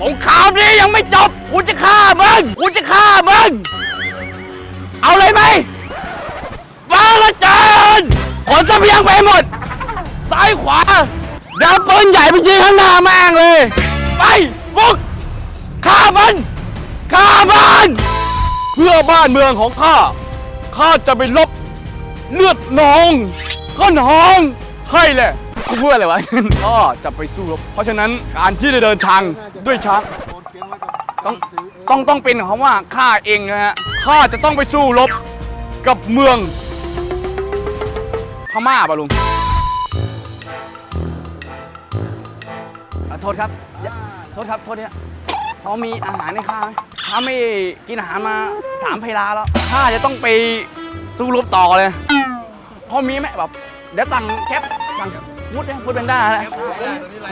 สงครามนี้ยังไม่จบกูจะฆ่ามึงกูจะฆ่ามึง เอาเลยไหมฟังละเจนขนเสบียงไปหมด ซ้ายขวาดินปืนใหญ่ไปยิงข้างหน้าแม่งเลย ไปบุกฆ่ามันฆ่ามันเพื่อบ้านเมืองของข้า ข้าจะไปลบเลือดนองก็นองให้แหละ กูพูดอะไรวะ ก็จะไปสู้รบเพราะฉะนั้นการที่จะเดินทางด้วยช้างต้องต้องต้องเป็นคำว่าข้าเองนะฮะข้าจะต้องไปสู้รบกับเมือง พม่าปะลุงอะโทษครับอย่าโทษครับโทษเนี่ยพอมีอาหารในข้าไหมข้าไม่กินอาหารมาสามเพลาแล้วข้าจะต้องไปสู้รบต่อเลยพอมีไหมแบบเดี๋ยวสั่งแก๊ป สั่งพูดเนี่ยพูดเป็นได้าแล้ว